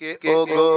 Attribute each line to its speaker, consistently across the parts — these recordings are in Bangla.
Speaker 1: কে ও গো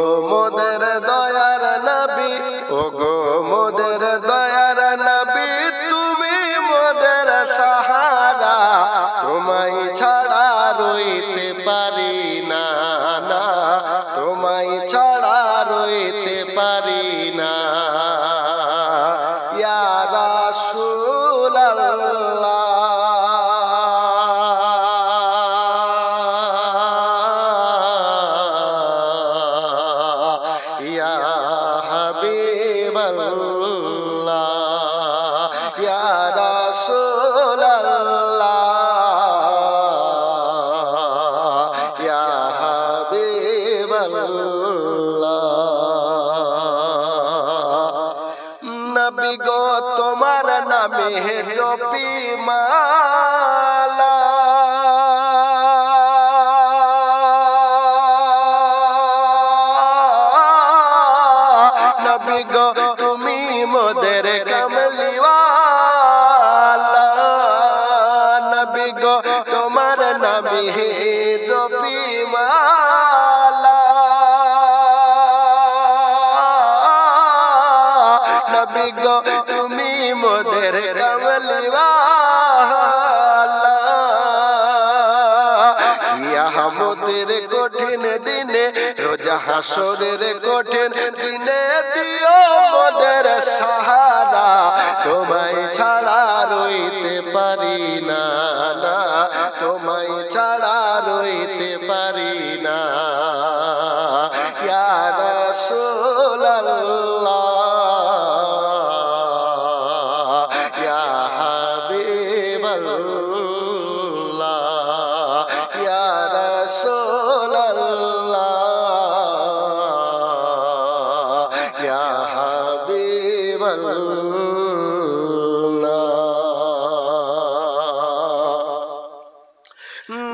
Speaker 1: নামে জপি মালা। নবী গো তুমি মোদের কমলিওয়ালা। নবী গো তোমার নামে জপি মালা। নবী গো হাসরের কঠিন দিনে দিও মোদের সাহারা। তোমায় ছাড়া রইতে পারি না না। তোমায় ছাড়া রইতে পারি না। রাসূলাল্লাহ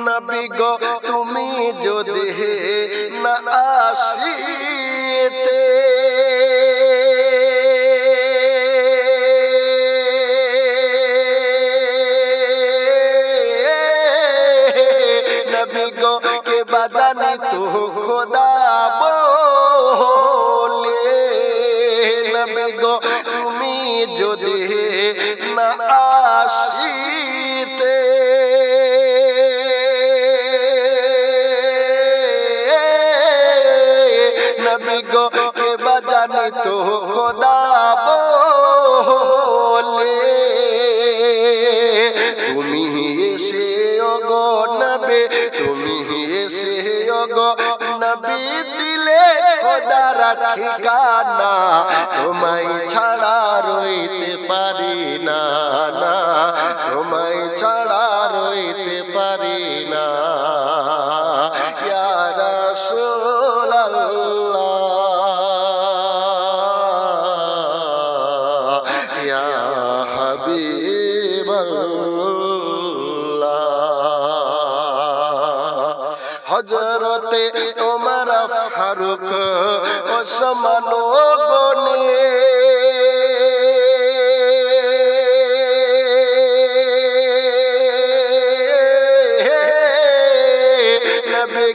Speaker 1: নবী গো তুমি যদি না আসিতে। নবী গো কে বাজানি তু খোদা যদি না আসিতে। নবী গো কে বাজানি তো খোদা বলে। তুমি এসে অগো নবে খোদার ঠিকানা তোমায় ছাড়া রইতে পারি না তোমায় ছাড়া হজরতে তোমার ফারুক ওসমান গনে।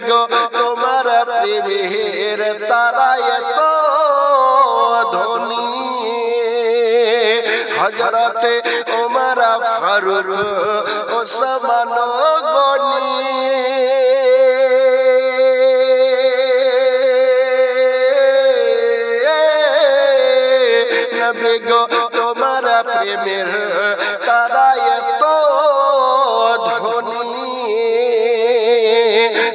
Speaker 1: গো, তোমার প্রেমের তারায় তো ধনী। হজরতে ওমর ফারুক ওসমান গো, তোমার প্রেমের তারায় তো ধনী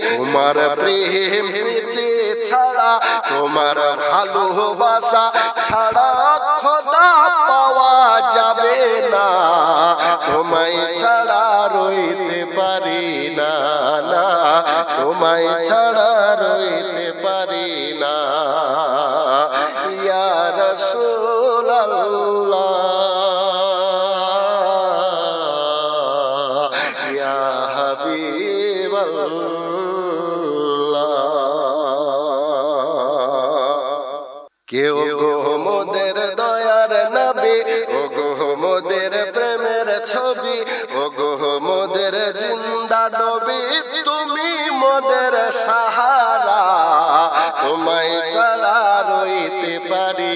Speaker 1: তোমার প্রেম প্রীতি ছাড়া, তোমার ভালোবাসা ছাড়া খোদা পাওয়া যাবে না। তোমায় ছাড়া রইতে পারি না। তোমায় ছাড়া হাবিবাল্লাহ কেউ গো মোদের দয়ার নবী ও গো মোদের প্রেমের ছবি ও গো মোদের জিন্দা নবী তুমি মোদের সাহারা। তোমায় ছাড়া রইতে পারি